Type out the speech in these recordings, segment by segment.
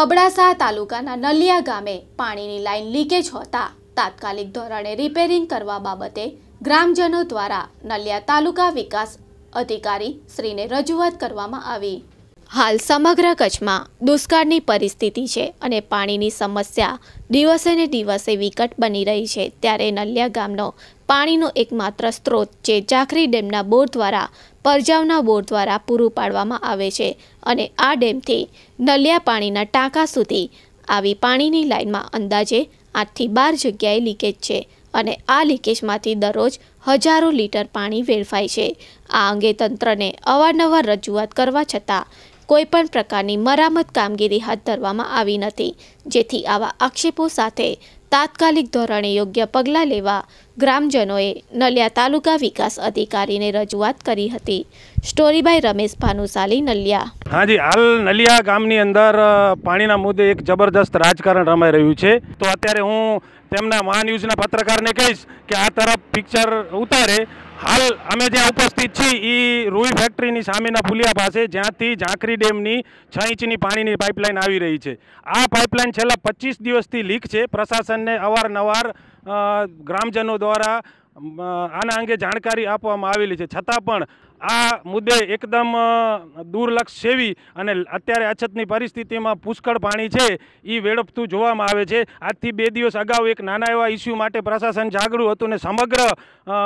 અબડાસા તાલુકાના નલિયા ગામે પાણીની લાઇન લીકેજ હોતા તાત્કાલિક ધોરણે રિપેરિંગ કરવા બાબતે ગ્રામજનો દ્વારા નલિયા તાલુકા વિકાસ અધિકારી શ્રીને રજૂઆત કરવામાં આવી. હાલ સમગ્ર કચ્છમાં દુષ્કાળની પરિસ્થિતિ છે અને પાણીની સમસ્યા દિવસે ને દિવસે વિકટ બની રહી છે. ત્યારે નલિયા ગામનો પાણીનો એકમાત્ર સ્ત્રોત જે જાખરી ડેમના બોર દ્વારા, પરજાવના બોર દ્વારા પૂરું પાડવામાં આવે છે અને આ ડેમથી નલિયા પાણીના ટાંકા સુધી આવી પાણીની લાઇનમાં અંદાજે આઠથી બાર જગ્યાએ લીકેજ છે અને આ લીકેજમાંથી દરરોજ હજારો લીટર પાણી વેડફાય છે. આ અંગે તંત્રને અવારનવાર રજૂઆત કરવા છતાં કોઈપણ પ્રકારની મરામત કામગીરી હાથ ધરવામાં આવી નથી. જેથી આવા આક્ષેપો સાથે તાત્કાલિક ધોરણે યોગ્ય પગલાં લેવા ગ્રામજનોએ નલિયા તાલુકા વિકાસ અધિકારીને રજૂઆત કરી હતી. Story by Ramesh Bhanushali, Naliya. હાજી, હાલ નલિયા ગામની અંદર પાણીના મુદ્દે એક જબરદસ્ત રાજકારણ રમાઈ રહ્યું છે. તો અત્યારે હું તેમના મહાન્યૂઝના પત્રકારને કહીશ કે આ તરફ પિક્ચર ઉતારે. હાલ અમે જ્યાં ઉપસ્થિત છીએ એ રૂઈ ફેક્ટરીની સામેના પુલિયા પાસે, જ્યાંથી ઝાંખરી ડેમની છ ઇંચની પાણીની પાઇપલાઇન આવી રહી છે. આ પાઇપલાઇન છેલ્લા પચીસ દિવસથી લીક છે. પ્રશાસનને અવારનવાર ગ્રામજનો દ્વારા આના અંગે જાણકારી આપવામાં આવેલી છે. છતાં પણ આ મુદ્દે એકદમ દુર્લક્ષ સેવી અને અત્યારે અછતની પરિસ્થિતિમાં પુષ્કળ પાણી છે. એ વેડપતું જોવામાં આવે છે. આજથી બે દિવસ અગાઉ એક નાના એવા ઇસ્યુ માટે પ્રશાસન જાગૃત હતું ને સમગ્ર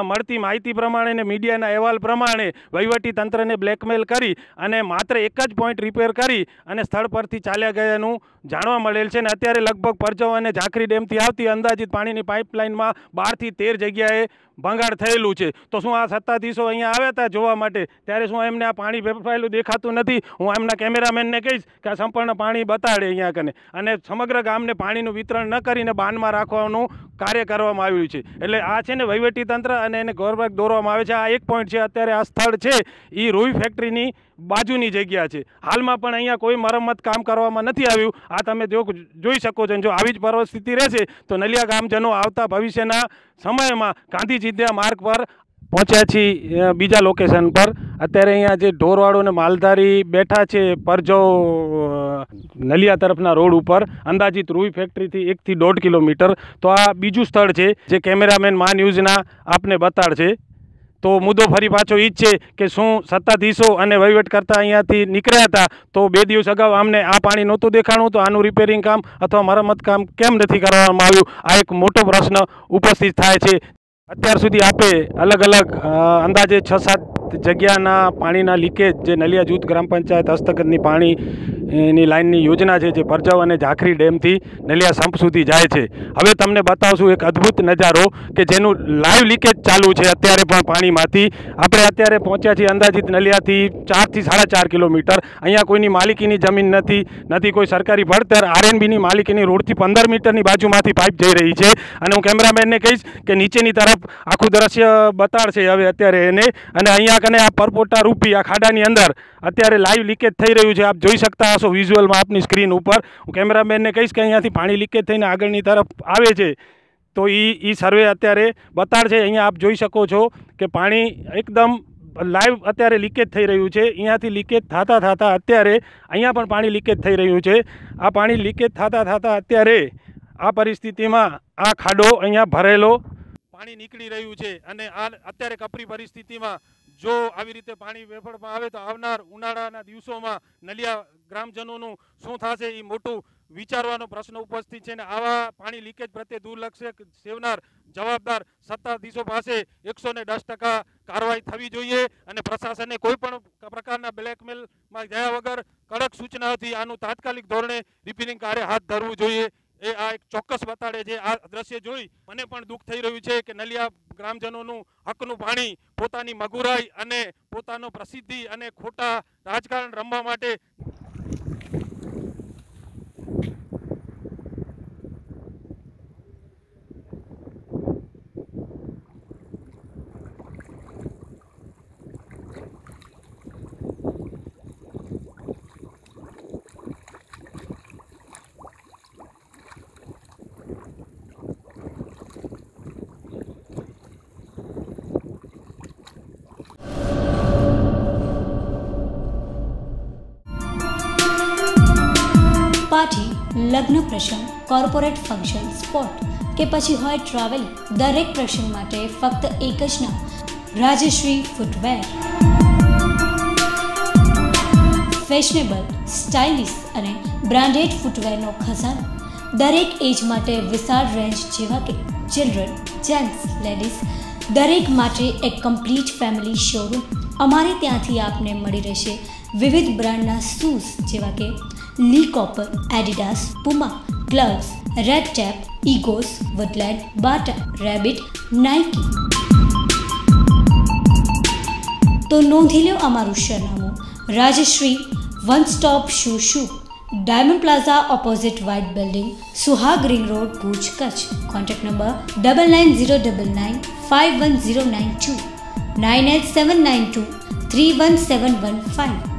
મળતી માહિતી પ્રમાણે ને મીડિયાના અહેવાલ પ્રમાણે વહીવટી તંત્રને બ્લેકમેલ કરી અને માત્ર એક જ પોઈન્ટ રિપેર કરી અને સ્થળ પરથી ચાલ્યા ગયાનું જાણવા મળેલ છે ને અત્યારે લગભગ પરચવ અને ઝાંખરી ડેમથી આવતી અંદાજિત પાણીની પાઇપલાઇનમાં બારથી તેર જગ્યાએ ભંગાણ થયેલું છે. તો શું આ સત્તાધીશો અહીંયા આવ્યા હતા જોવા માટે? ત્યારે શું એમને આ પાણી વેડફાયેલું દેખાતું નથી? હું એમના કેમેરામેનને કહીશ કે આ સંપૂર્ણ પાણી બતાડે અહીંયા કને. અને સમગ્ર ગામને પાણીનું વિતરણ ન કરીને બાનમાં રાખવાનું કાર્ય કરવામાં આવ્યું છે. એટલે આ છે ને વહીવટી તંત્ર અને એને ગૌરવક દોરવામાં આવે છે. આ એક પોઈન્ટ છે. અત્યારે આ સ્થળ છે. એ રૂઈ ફેક્ટરીની બાજુની જગ્યા છે. હાલમાં પણ અહીંયા કોઈ મરમ્મત કામ કરવામાં નથી આવ્યું. આ તમે જો જોઈ શકો છો. જો આવી જ પરિસ્થિતિ રહેશે, તો નલિયા ગામજનો આવતા ભવિષ્યના સમયમાં ગાંધી ચિંધ્યા માર્ગ પર પહોંચ્યા છીએ બીજા લોકેશન પર. અત્યારે અહીંયા જે ઢોરવાળો ને માલધારી બેઠા છે, પરજો નલિયા તરફના રોડ ઉપર, અંદાજિત રૂઈ ફેક્ટરીથી એકથી દોઢ કિલોમીટર. તો આ બીજું સ્થળ છે, જે કેમેરામેન મા ન્યૂઝના આપને બતાડશે. તો મુદ્દો ફરી પાછો ઈ જ છે કે શું સત્તાધીશો અને વહીવટ કરતા અહીંયાથી નીકળ્યા હતા? તો બે દિવસ અગાઉ આમને આ પાણી નહોતું દેખાણું, તો આનું રિપેરિંગ કામ અથવા મરમ્મત કામ કેમ નથી કરવામાં આવ્યું? આ એક મોટો પ્રશ્ન ઉપસ્થિત થાય છે. અત્યાર સુધી આપે અલગ અલગ અંદાજે છ સાત જગ્યાના પાણીના લીકેજ, જે નલિયા જૂથ ગ્રામ પંચાયત હસ્તગતની પાણી ની લાઇનની યોજના છે, જે પરજવ અને ઝાખરી ડેમથી નલિયા સંપ સુધી જાય છે. હવે તમને બતાવશું એક અદ્ભુત નજારો કે જેનું લાઈવ લીકેજ ચાલુ છે અત્યારે પણ પાણીમાંથી. આપણે અત્યારે પહોંચ્યા છીએ અંદાજિત નલિયાથી ચારથી સાડા ચાર કિલોમીટર. અહીંયા કોઈની માલિકીની જમીન નથી નથી કોઈ સરકારી ભણતર. આરએનબીની માલિકીની રોડથી પંદર મીટરની બાજુમાંથી પાઇપ જઈ રહી છે. અને હું કેમેરામેનને કહીશ કે નીચેની તરફ આખું દ્રશ્ય બતાડશે હવે અત્યારે એને. અને અહીંયા કને આ પરપોટા રૂપી આ ખાડાની અંદર અત્યારે લાઈવ લીકેજ થઈ રહ્યું છે. આપ જોઈ શકતા હશો વિઝ્યુઅલમાં આપની સ્ક્રીન ઉપર. હું કેમેરામેનને કહીશ કે અહીંયાથી પાણી લીકેજ થઈને આગળની તરફ આવે છે. તો એ એ સર્વે અત્યારે બતાડશે. અહીંયા આપ જોઈ શકો છો કે પાણી એકદમ લાઈવ અત્યારે લીકેજ થઈ રહ્યું છે. અહીંયાથી લીકેજ થતાં થતાં અત્યારે અહીંયા પણ પાણી લીકેજ થઈ રહ્યું છે. આ પાણી લીકેજ થતાં થતાં અત્યારે આ પરિસ્થિતિમાં આ ખાડો અહીંયા ભરેલો પાણી નીકળી રહ્યું છે અને આ અત્યારે કપરી પરિસ્થિતિમાં જો આવી રીતે પાણી વેફળમાં આવે તો આવનાર ઉનાળાના દિવસોમાં નલિયા ગ્રામજનોનું શું થશે એ મોટું વિચારવાનો પ્રશ્ન ઉપસ્થિત છે ને આવા પાણી લીકેજ પ્રત્યે દુર્લક્ષ્ય સેવનાર, જવાબદાર સત્તાધીશો પાસે એકસો ને દસ ટકા કાર્યવાહી થવી જોઈએ અને પ્રશાસને કોઈ પણ પ્રકારના બ્લેકમેલમાં ગયા વગર કડક સૂચનાથી આનું તાત્કાલિક ધોરણે રિપેરિંગ કાર્ય હાથ ધરવું જોઈએ. એ આ એક ચોક્કસ બતાડે છે. આ દ્રશ્ય જોઈ મને પણ દુઃખ થઈ રહ્યું છે કે નલિયા ગ્રામજનોનું હકનું પાણી પોતાની મગુરાઈ અને પોતાનો પ્રસિદ્ધિ અને ખોટા રાજકારણ રમવા માટે પાર્ટી લગ્ન પ્રસંગ કોર્પોરેટ ફંક્શન સ્પોર્ટ કે પછી હોય ટ્રાવેલ દરેક પ્રસંગ માટે ફક્ત એક જ નામ, રાજશ્રી ફૂટવેર ફેશનેબલ સ્ટાઇલિશ અને બ્રાન્ડેડ ફૂટવેરનો ખજાનો દરેક એજ માટે વિશાળ રેન્જ જેવા કે ચિલ્ડ્રન જેન્ટ્સ લેડીઝ દરેક માટે એક કમ્પ્લીટ ફેમિલી શોરૂમ અમારે ત્યાંથી આપને મળી રહેશે વિવિધ બ્રાન્ડના શૂઝ જેવા કે Lee Cooper Adidas Puma gloves red tape Egoss Woodland Bata Rabbit Nike તો નોંધી લો અમારું સરનામું. Rajshree one stop shoe shoe diamond plaza opposite white building Suhag ring road Bhuj Kutch contact number double nine zero double nine five one zero nine two nine eight seven nine two three one seven one five